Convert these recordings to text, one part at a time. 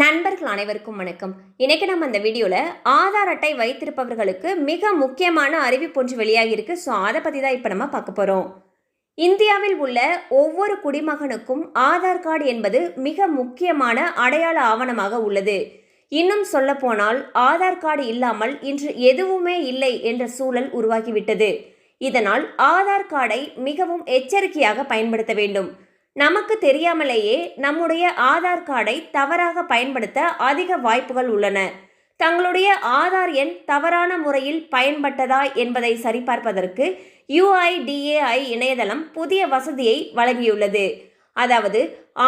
நண்பர்கள் அனைவருக்கும் வணக்கம். இன்றைக்கி நம்ம அந்த வீடியோவில் ஆதார் அட்டை வைத்திருப்பவர்களுக்கு மிக முக்கியமான அறிவிப்பு ஒன்று வெளியாகியிருக்கு. ஸோ அதை பற்றி தான் இப்போ நம்ம பார்க்க போகிறோம் இந்தியாவில் உள்ள ஒவ்வொரு குடிமகனுக்கும் ஆதார் கார்டு என்பது மிக முக்கியமான அடையாள ஆவணமாக உள்ளது. இன்னும் சொல்லப்போனால் ஆதார் கார்டு இல்லாமல் இன்று எதுவுமே இல்லை என்ற சூழல் உருவாகிவிட்டது. இதனால் ஆதார் கார்டை மிகவும் எச்சரிக்கையாக பயன்படுத்த வேண்டும். நமக்கு தெரியாமலேயே நம்முடைய ஆதார் கார்டை தவறாக பயன்படுத்த அதிக வாய்ப்புகள் உள்ளன. தங்களுடைய ஆதார் எண் தவறான முறையில் பயன்பட்டதா என்பதை சரிபார்ப்பதற்கு யுஐடிஏஐ இணையதளம் புதிய வசதியை வழங்கியுள்ளது. அதாவது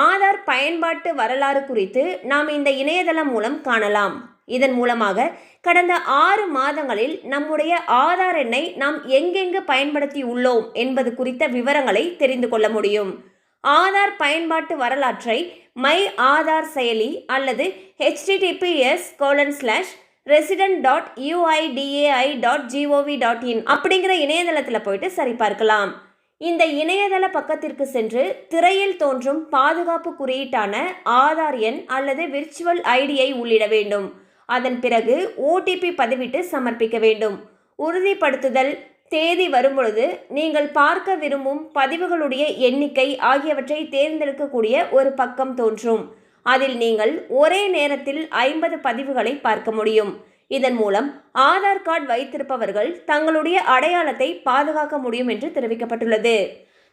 ஆதார் பயன்பாட்டு வரலாறு குறித்து நாம் இந்த இணையதளம் மூலம் காணலாம். இதன் மூலமாக கடந்த ஆறு மாதங்களில் நம்முடைய ஆதார் எண்ணை நாம் எங்கெங்கு பயன்படுத்தி உள்ளோம் என்பது குறித்த விவரங்களை தெரிந்து கொள்ள முடியும். ஆதார் பயன்பாட்டு வரலாற்றை மை ஆதார் செயலி அல்லது HTTPS colon slash resident dot UIDAI dot GOV dot in அப்படிங்கிற இணையதளத்தில் போயிட்டு சரிபார்க்கலாம் இந்த இணையதள பக்கத்திற்கு சென்று திரையில் தோன்றும் பாதுகாப்பு குறியீட்டான ஆதார் எண் அல்லது விர்ச்சுவல் ஐடியை உள்ளிட வேண்டும். அதன் பிறகு ஓடிபி பதிவிட்டு சமர்ப்பிக்க வேண்டும். உறுதிப்படுத்துதல் தேதி வரும்பொழுது நீங்கள் பார்க்க விரும்பும் பதிவுகளுடைய எண்ணிக்கை ஆகியவற்றை தேர்ந்தெடுக்கக்கூடிய ஒரு பக்கம் தோன்றும். அதில் நீங்கள் ஒரே நேரத்தில் ஐம்பது பதிவுகளை பார்க்க முடியும். இதன் மூலம் ஆதார் கார்டு வைத்திருப்பவர்கள் தங்களுடைய அடையாளத்தை பாதுகாக்க முடியும் என்று தெரிவிக்கப்பட்டுள்ளது.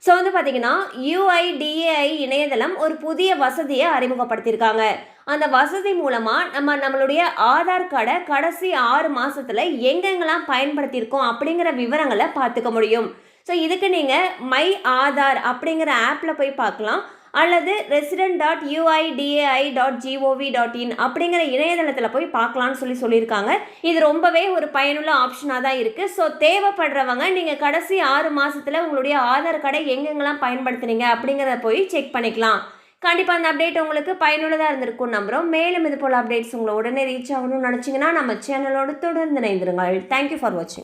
ஸோ வந்து பார்த்தீங்கன்னா யூஐடிஏஐ இணையதளம் ஒரு புதிய வசதியை அறிமுகப்படுத்தியிருக்காங்க. அந்த வசதி மூலமாக நம்ம நம்மளுடைய ஆதார் கார்டை கடைசி ஆறு மாதத்தில் எங்கெங்கெல்லாம் பயன்படுத்தியிருக்கோம் அப்படிங்கிற விவரங்களை பார்த்துக்க முடியும். ஸோ இதுக்கு நீங்கள் மை ஆதார் அப்படிங்கிற ஆப்பில் போய் பார்க்கலாம். அல்லது resident dot UIDAI dot GOV dot in அப்படிங்கிற இணையதளத்தில் போய் பார்க்கலான்னு சொல்லி சொல்லியிருக்காங்க. இது ரொம்பவே ஒரு பயனுள்ள ஆப்ஷனாக தான் இருக்குது ஸோ தேவைப்படுறவங்க நீங்கள் கடைசி ஆறு மாதத்தில் உங்களுடைய ஆதார் கார்டை எங்கெங்கெல்லாம் பயன்படுத்துனீங்க அப்படிங்கிறத போய் செக் பண்ணிக்கலாம். கண்டிப்பாக அந்த அப்டேட் உங்களுக்கு பயனுள்ளதாக இருந்திருக்கும் நம்புகிறோம் மேலும் இது போல் அப்டேட்ஸ் உங்களை உடனே ரீச் ஆகணும்னு நினச்சிங்கன்னா நம்ம சேனலோடு தொடர்ந்து இணைந்திருங்கள். தேங்க்யூ ஃபார் வாட்சிங்